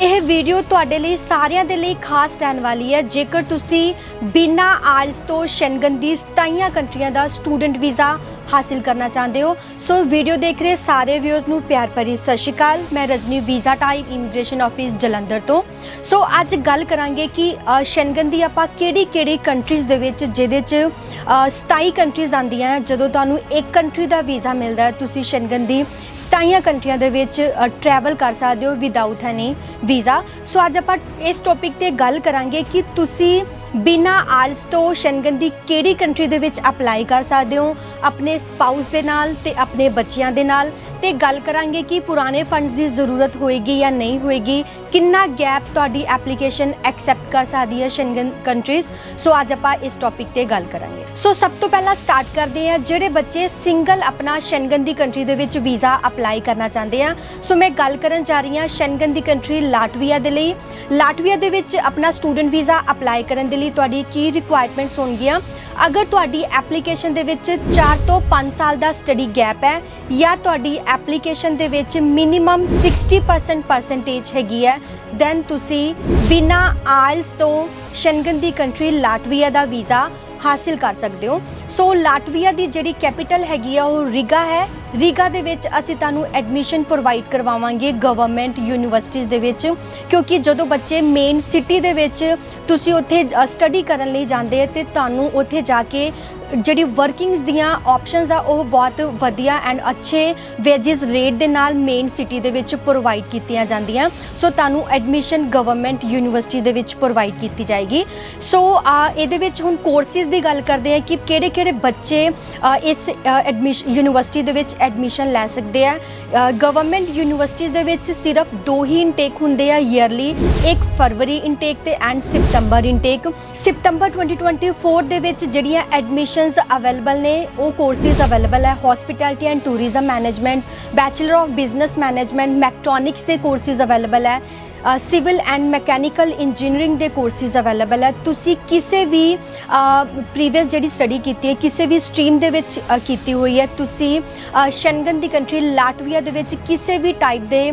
ਇਹ ਵੀਡੀਓ ਤੁਹਾਡੇ ਲਈ ਸਾਰਿਆਂ ਦੇ ਲਈ ਖਾਸ ਰਹਿਣ ਵਾਲੀ ਹੈ। ਜੇਕਰ ਤੁਸੀਂ ਬਿਨਾ ਆਇਲਸ ਤੋਂ ਸ਼ੈਂਗਨ ਦੀ 27 ਕੰਟਰੀਆਂ ਦਾ ਸਟੂਡੈਂਟ ਵੀਜ਼ਾ ਹਾਸਿਲ ਕਰਨਾ ਚਾਹੁੰਦੇ ਹੋ। ਸੋ ਵੀਡੀਓ ਦੇਖ ਰਹੇ ਸਾਰੇ ਵਿਊਅਰਸ ਨੂੰ ਪਿਆਰ ਭਰੀ ਸਤਿ ਸ਼੍ਰੀ ਅਕਾਲ। ਮੈਂ Rajni visa type immigration office Jalandhar ਤੋਂ। ਸੋ ਅੱਜ ਗੱਲ ਕਰਾਂਗੇ ਕਿ ਅ, ਸ਼ੈਂਗਨ ਦੀ ਆਪਾਂ ਕਿਹੜੀ ਕਿਹੜੀ ਕੰਟਰੀਜ਼ ਦੇ ਵਿੱਚ ਜਿਹਦੇ 'ਚ ਅ, 27 ਕੰਟਰੀਜ਼ ਆਉਂਦੀਆਂ ਹੈ ਜਦੋਂ ਤੁਹਾਨੂੰ ਇੱਕ ਕੰਟਰੀ ਦਾ ਵੀਜ਼ਾ ਮਿਲਦਾ ਹੈ ਤੁਸੀਂ ਸ਼ੈਂਗਨ ਦੀ 27 ਕੰਟਰੀਆਂ ਦੇ ਵਿੱਚ ਟਰੈਵਲ ਕਰ ਸਕਦੇ ਹੋ ਵਿਦਆਊਟ ਐਨੀ ਵੀਜ਼ਾ। ਸੋ ਅੱਜ ਆਪਾਂ ਇਸ ਟੌਪਿਕ ਤੇ ਗੱਲ ਕਰਾਂਗੇ ਕਿ ਤੁਸੀਂ ਬਿਨਾ ਆਲਸ ਤੋਂ ਸ਼ੈਂਗਨ ਦੀ ਕਿਹੜੀ ਕੰਟਰੀ ਦੇ ਵਿੱਚ ਅਪਲਾਈ ਕਰ ਸਕਦੇ ਹੋ? ਆਪਣੇ ਸਪਾਊਸ ਦੇ ਨਾਲ ਤੇ ਆਪਣੇ ਬੱਚਿਆਂ ਦੇ ਨਾਲ। ਤੇ ਗੱਲ ਕਰਾਂਗੇ ਕਿ ਪੁਰਾਣੇ ਫੰਡਸ ਦੀ ਜ਼ਰੂਰਤ ਹੋਏਗੀ ਜਾਂ ਨਹੀਂ ਹੋਏਗੀ। ਕਿੰਨਾ ਗੈਪ ਤੁਹਾਡੀ ਐਪਲੀਕੇਸ਼ਨ ਐਕਸੈਪਟ ਕਰ ਸਕਦੀ ਹੈ ਸ਼ੈਂਗਨ ਕੰਟਰੀਜ਼ ਸੋ ਅੱਜ ਆਪਾਂ ਇਸ ਟੌਪਿਕ ਤੇ ਗੱਲ ਕਰਾਂਗੇ। ਸੋ ਸਭ ਤੋਂ ਪਹਿਲਾਂ ਸਟਾਰਟ ਕਰਦੇ ਹਾਂ। ਜਿਹੜੇ ਬੱਚੇ ਸਿੰਗਲ ਆਪਣਾ ਸ਼ੈਂਗਨ ਦੀ ਕੰਟਰੀ ਦੇ ਵਿੱਚ ਵੀਜ਼ਾ ਅਪਲਾਈ ਕਰਨਾ ਚਾਹੁੰਦੇ ਆ ਸੋ ਮੈਂ ਗੱਲ ਕਰਨ ਜਾ ਰਹੀ ਹਾਂ ਸ਼ੈਂਗਨ ਦੀ ਕੰਟਰੀ ਲਾਟਵੀਆ ਦੇ ਲਈ। ਲਾਟਵੀਆ ਦੇ ਵਿੱਚ ਆਪਣਾ ਸਟੂਡੈਂਟ ਵੀਜ਼ਾ ਅਪਲਾਈ ਕਰਨ ਦੇ ਲਈ ਤੁਹਾਡੀ ਕੀ ਰਿਕੁਆਇਰਮੈਂਟਸ ਹੋਣਗੀਆਂ? ਅਗਰ ਤੁਹਾਡੀ ਐਪਲੀਕੇਸ਼ਨ ਦੇ ਵਿੱਚ 4 ਤੋਂ 5 ਸਾਲ ਦਾ ਸਟੱਡੀ ਗੈਪ ਹੈ ਜਾਂ ਤੁਹਾਡੀ ਐਪਲੀਕੇਸ਼ਨ ਦੇ ਵਿੱਚ ਮਿਨੀਮਮ 60% ਪਰਸੈਂਟੇਜ ਹੈਗੀ ਹੈ। ਦੈਨ ਤੁਸੀਂ ਬਿਨਾ ਆਇਲਸ ਤੋਂ ਸ਼ੰਗਨ ਦੀ ਕੰਟਰੀ ਲਾਟਵੀਆ ਦਾ ਵੀਜ਼ਾ ਹਾਸਿਲ ਕਰ ਸਕਦੇ ਹੋ। ਸੋ ਲਾਟਵੀਆ ਦੀ ਜਿਹੜੀ ਕੈਪੀਟਲ ਹੈਗੀ ਆ, ਉਹ ਰੀਗਾ ਹੈ। ਰੀਗਾ ਦੇ ਵਿੱਚ ਅਸੀਂ ਤੁਹਾਨੂੰ ਐਡਮਿਸ਼ਨ ਪ੍ਰੋਵਾਈਡ ਕਰਵਾਵਾਂਗੇ ਗਵਰਨਮੈਂਟ ਯੂਨੀਵਰਸਿਟੀਜ਼ ਦੇ ਵਿੱਚ। ਕਿਉਂਕਿ ਜਦੋਂ ਬੱਚੇ ਮੇਨ ਸਿਟੀ ਦੇ ਵਿੱਚ ਤੁਸੀਂ ਉੱਥੇ ਸਟੱਡੀ ਕਰਨ ਲਈ ਜਾਂਦੇ ਆ, ਤੇ ਤੁਹਾਨੂੰ ਉੱਥੇ ਜਾ ਕੇ ਜਿਹੜੀ ਵਰਕਿੰਗਸ ਦੀਆਂ ਆਪਸ਼ਨਸ ਆ, ਉਹ ਬਹੁਤ ਵਧੀਆ ਐਂਡ ਅੱਛੇ ਵੇਜਸ ਰੇਟ ਦੇ ਨਾਲ ਮੇਨ ਸਿਟੀ ਦੇ ਵਿੱਚ ਪ੍ਰੋਵਾਈਡ ਕੀਤੀਆਂ ਜਾਂਦੀਆਂ। ਸੋ ਤੁਹਾਨੂੰ ਐਡਮਿਸ਼ਨ ਗਵਰਨਮੈਂਟ ਯੂਨੀਵਰਸਿਟੀ ਦੇ ਵਿੱਚ ਪ੍ਰੋਵਾਈਡ ਕੀਤੀ ਜਾਏਗੀ। ਸੋ ਇਹਦੇ ਵਿੱਚ ਹੁਣ ਕੋਰਸਿਸ ਦੀ ਗੱਲ ਕਰਦੇ ਆ ਕਿ ਕਿਹੜੇ ਕਿਹੜੇ ਬੱਚੇ ਇਸ ਐਡਮਿਸ਼ਨ ਯੂਨੀਵਰਸਿਟੀ ਦੇ ਵਿੱਚ ਐਡਮਿਸ਼ਨ ਲੈ ਸਕਦੇ ਆ। ਗਵਰਨਮੈਂਟ ਯੂਨੀਵਰਸਿਟੀ ਦੇ ਵਿੱਚ ਸਿਰਫ ਦੋ ਹੀ ਇਨਟੇਕ ਹੁੰਦੇ ਆ ਈਅਰਲੀ ਇੱਕ ਫਰਵਰੀ ਇਨਟੇਕ ਤੇ ਐਂਡ ਸਤੰਬਰ ਇਨਟੇਕ ਸਤੰਬਰ 2024 ਦੇ ਵਿੱਚ ਜਿਹੜੀਆਂ ਐਡਮਿਸ਼ਨਸ ਅਵੇਲੇਬਲ ਨੇ, ਉਹ ਕੋਰਸਿਸ ਅਵੇਲੇਬਲ ਹੈ hospitality and tourism management bachelor of business management mechatronics ਦੇ ਕੋਰਸਿਸ ਅਵੇਲੇਬਲ ਹੈ। ਸਿਵਲ ਐਂਡ ਮੈਕੈਨੀਕਲ ਇੰਜੀਨੀਅਰਿੰਗ ਦੇ ਕੋਰਸਿਸ ਅਵੇਲੇਬਲ ਹੈ। ਤੁਸੀਂ ਕਿਸੇ ਵੀ ਪ੍ਰੀਵੀਅਸ ਜਿਹੜੀ ਸਟੱਡੀ ਕੀਤੀ ਹੈ ਕਿਸੇ ਵੀ ਸਟਰੀਮ ਦੇ ਵਿੱਚ ਕੀਤੀ ਹੋਈ ਹੈ। ਤੁਸੀਂ ਅ, ਸ਼ੈਂਗਨ ਦੀ ਕੰਟਰੀ ਲਾਟਵੀਆ ਦੇ ਵਿੱਚ ਕਿਸੇ ਵੀ ਟਾਈਪ ਦੇ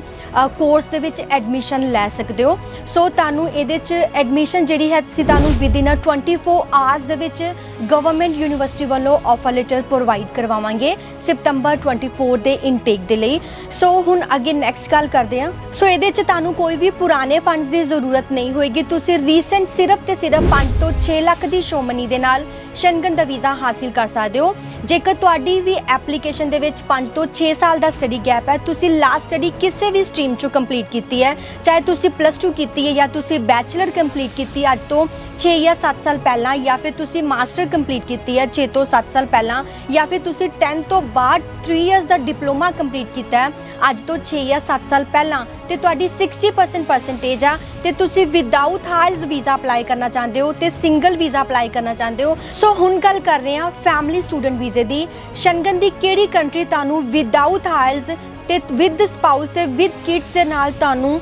ਕੋਰਸ ਦੇ ਵਿੱਚ ਐਡਮਿਸ਼ਨ ਲੈ ਸਕਦੇ ਹੋ। ਸੋ ਤੁਹਾਨੂੰ ਇਹਦੇ 'ਚ ਐਡਮਿਸ਼ਨ ਜਿਹੜੀ ਹੈ ਤੁਸੀਂ ਤੁਹਾਨੂੰ ਵਿਦਿਨ 24 ਆਵਰਸ ਦੇ ਵਿੱਚ ਗਵਰਨਮੈਂਟ ਯੂਨੀਵਰਸਿਟੀ ਵੱਲੋਂ ਆਫਰ ਲੈਟਰ ਪ੍ਰੋਵਾਈਡ ਕਰਵਾਵਾਂਗੇ ਸਤੰਬਰ 24 ਦੇ ਇਨਟੇਕ ਦੇ ਲਈ। ਸੋ ਹੁਣ ਅੱਗੇ ਨੈਕਸਟ ਗੱਲ ਕਰਦੇ ਹਾਂ। ਸੋ ਇਹਦੇ 'ਚ ਤੁਹਾਨੂੰ ਕੋਈ ਵੀ ਪੁਰਾਣੇ ਫੰਡਸ ਦੀ ਜ਼ਰੂਰਤ ਨਹੀਂ ਹੋਏਗੀ। ਤੁਸੀਂ ਰੀਸੈਂਟ ਸਿਰਫ ਤੇ ਸਿਰਫ 5 ਤੋਂ 6 ਲੱਖ ਦੀ ਸ਼ੋਮਨੀ ਦੇ ਨਾਲ ਸ਼ੰਗਨ ਦਾ ਵੀਜ਼ਾ ਹਾਸਿਲ ਕਰ ਸਕਦੇ ਹੋ। ਜੇਕਰ ਤੁਹਾਡੀ ਵੀ ਐਪਲੀਕੇਸ਼ਨ ਦੇ ਵਿੱਚ 5 ਤੋਂ 6 ਸਾਲ ਦਾ ਸਟੱਡੀ ਗੈਪ ਹੈ, ਤੁਸੀਂ ਲਾਸਟ ਸਟੱਡੀ ਕਿਸੇ ਵੀ ਸਟਰੀਮ ਚੋਂ ਕੰਪਲੀਟ ਕੀਤੀ ਹੈ, ਚਾਹੇ ਤੁਸੀਂ ਪਲੱਸ 2 ਕੀਤੀ ਹੈ ਜਾਂ ਤੁਸੀਂ ਬੈਚਲਰ ਕੰਪਲੀਟ ਕੀਤੀ ਅੱਜ ਤੋਂ 6 ਜਾਂ 7 ਸਾਲ ਪਹਿਲਾਂ ਜਾਂ ਫਿਰ ਤੁਸੀਂ ਮਾਸਟਰ ਕੰਪਲੀਟ ਕੀਤੀ ਹੈ 6 ਤੋਂ 7 ਸਾਲ ਪਹਿਲਾਂ ਜਾਂ ਫਿਰ ਤੁਸੀਂ 10 ਤੋਂ ਬਾਅਦ 3 ਇਅਰਸ ਦਾ ਡਿਪਲੋਮਾ ਕੰਪਲੀਟ ਕੀਤਾ ਹੈ, ਅੱਜ ਤੋਂ 6 ਜਾਂ 7 ਸਾਲ ਪਹਿਲਾਂ ਤੇ ਤੁਹਾਡੀ 60% ਪਰਸੈਂਟੇਜ ਆ ਤੇ ਤੁਸੀਂ ਵਿਦਆਊਟ ਹਾਇਲਸ ਵੀਜ਼ਾ ਅਪਲਾਈ ਕਰਨਾ ਚਾਹੁੰਦੇ ਹੋ ਤੇ ਸਿੰਗਲ ਵੀਜ਼ਾ ਅਪਲਾਈ ਕਰਨਾ ਚਾਹੁੰਦੇ ਹੋ। ਸੋ ਹੁਣ ਗੱਲ ਕਰ ਰਹੇ ਹਾਂ ਫੈਮਿਲੀ ਸਟੂਡੈਂਟ ਵੀਜ਼ੇ ਦੀ। ਸ਼ੰਗਨ ਦੀ ਕਿਹੜੀ ਕੰਟਰੀ ਤੁਹਾਨੂੰ ਵਿਦਆਊਟ ਹਾਇਲਸ ਤੇ ਵਿਦ ਸਪਾਊਸ ਤੇ ਵਿਦ ਕਿਡਸ ਦੇ ਨਾਲ ਤੁਹਾਨੂੰ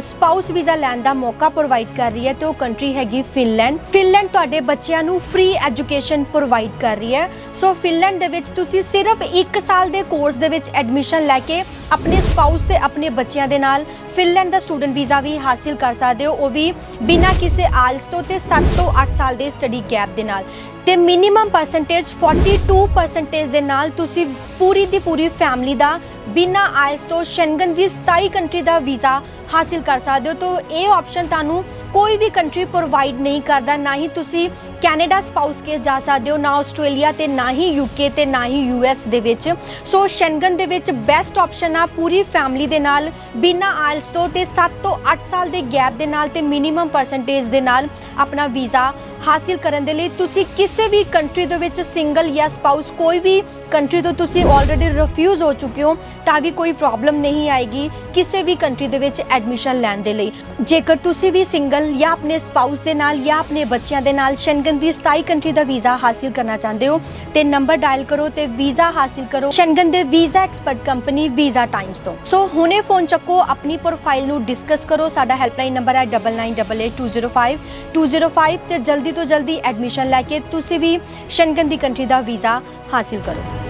ਸਪਾਊਸ ਵੀਜ਼ਾ ਲੈਣ ਦਾ ਮੌਕਾ ਪ੍ਰੋਵਾਈਡ ਕਰ ਰਹੀ ਹੈ ਤੇ ਉਹ ਕੰਟਰੀ ਹੈਗੀ ਫਿਨਲੈਂਡ ਫਿਨਲੈਂਡ ਤੁਹਾਡੇ ਬੱਚਿਆਂ ਨੂੰ ਫ੍ਰੀ ਐਜੂਕੇਸ਼ਨ ਪ੍ਰੋਵਾਈਡ ਕਰ ਰਹੀ ਹੈ। ਸੋ ਫਿਨਲੈਂਡ ਦੇ ਵਿੱਚ ਤੁਸੀਂ ਸਿਰਫ 1 ਸਾਲ ਦੇ ਕੋਰਸ ਦੇ ਵਿੱਚ ਐਡਮਿਸ਼ਨ ਲੈ ਕੇ ਆਪਣੇ ਸਪਾਊਸ ਤੇ ਆਪਣੇ ਬੱਚਿਆਂ ਦੇ ਨਾਲ ਫਿਨਲੈਂਡ ਦਾ ਸਟੂਡੈਂਟ ਵੀਜ਼ਾ ਵੀ ਹਾਸਿਲ ਕਰ ਸਕਦੇ ਹੋ। ਉਹ ਵੀ ਬਿਨਾਂ ਕਿਸੇ ਆਲਸ ਤੋਂ ਤੇ 7 ਤੋਂ 8 ਸਾਲ ਦੇ ਸਟੱਡੀ ਗੈਪ ਦੇ ਨਾਲ। ਤੇ ਮਿਨੀਮਮ ਪਰਸੈਂਟੇਜ 42% ਦੇ ਨਾਲ ਤੁਸੀਂ ਪੂਰੀ ਦੀ ਪੂਰੀ ਫੈਮਿਲੀ ਦਾ ਬਿਨਾਂ ਆਇਲਸ ਤੋਂ ਸ਼ੈਂਗਨ ਦੀ 27 ਕੰਟਰੀ ਦਾ ਵੀਜ਼ਾ ਹਾਸਿਲ ਕਰ ਸਕਦੇ ਹੋ। ਤਾਂ ਇਹ ਆਪਸ਼ਨ ਤੁਹਾਨੂੰ ਕੋਈ ਵੀ ਕੰਟਰੀ ਪ੍ਰੋਵਾਈਡ ਨਹੀਂ ਕਰਦਾ। ਨਾ ਹੀ ਤੁਸੀਂ ਕੈਨੇਡਾ ਸਪਾਊਸ ਕੇਸ ਜਾ ਸਕਦੇ ਹੋ, ਨਾ ਆਸਟ੍ਰੇਲੀਆ ਤੇ, ਨਾ ਹੀ ਯੂਕੇ ਤੇ, ਨਾ ਹੀ ਯੂਐਸ ਦੇ ਵਿੱਚ। ਸੋ ਸ਼ੈਂਗਨ ਦੇ ਵਿੱਚ ਬੈਸਟ ਆਪਸ਼ਨ ਆ ਪੂਰੀ ਫੈਮਿਲੀ ਦੇ ਨਾਲ, ਬਿਨਾਂ ਆਇਲਸ ਤੋਂ ਤੇ 7 ਤੋਂ 8 ਸਾਲ ਦੇ ਗੈਪ ਦੇ ਨਾਲ ਤੇ ਮਿਨੀਮਮ ਪਰਸੈਂਟੇਜ ਦੇ ਨਾਲ ਆਪਣਾ ਵੀਜ਼ਾ ਹਾਸਿਲ ਕਰਨ ਦੇ ਲਈ ਤੁਸੀਂ ਕਿਸੇ ਵੀ ਕੰਟਰੀ ਦੇ ਵਿੱਚ ਸਿੰਗਲ ਜਾਂ ਸਪਾਊਸ ਕੋਈ ਵੀ ਕੰਟਰੀ ਤੋਂ ਤੁਸੀਂ ਆਲਰੇਡੀ ਰਿਫਿਊਜ਼ ਹੋ ਚੁੱਕੇ ਹੋ, ਤਾਂ ਵੀ ਕੋਈ ਪ੍ਰੋਬਲਮ ਨਹੀਂ ਆਏਗੀ ਕਿਸੇ ਵੀ ਕੰਟਰੀ ਦੇ ਵਿੱਚ ਐਡਮਿਸ਼ਨ ਲੈਣ ਦੇ ਲਈ। ਜੇਕਰ ਤੁਸੀਂ ਵੀ ਸਿੰਗਲ ਜਾਂ ਆਪਣੇ ਸਪਾਊਸ ਦੇ ਨਾਲ ਜਾਂ ਆਪਣੇ ਬੱਚਿਆਂ ਦੇ ਨਾਲ ਸ਼ੈਂਗਨ ਦੀ 27 ਕੰਟਰੀ ਦਾ ਵੀਜ਼ਾ ਹਾਸਿਲ ਕਰਨਾ ਚਾਹੁੰਦੇ ਹੋ, ਤੇ ਨੰਬਰ ਡਾਇਲ ਕਰੋ ਤੇ ਵੀਜ਼ਾ ਹਾਸਿਲ ਕਰੋ ਸ਼ੈਂਗਨ ਦੇ visa expert company visa times ਤੋਂ। ਸੋ ਹੁਣੇ ਫੋਨ ਚੱਕੋ, ਆਪਣੀ ਪ੍ਰੋਫਾਈਲ ਨੂੰ ਡਿਸਕਸ ਕਰੋ, ਸਾਡਾ ਹੈਲਪਲਾਈਨ ਨੰਬਰ ਹੈ 9988205205 205 ਤੇ ਜਲਦੀ ਤੋਂ ਜਲਦੀ ਐਡਮਿਸ਼ਨ ਲੈ ਕੇ ਤੁਸੀਂ ਵੀ ਸ਼ੈਂਗਨ ਦੀ ਕੰਟਰੀ ਦਾ ਵੀਜ਼ਾ ਹਾਸਿਲ ਕਰੋ।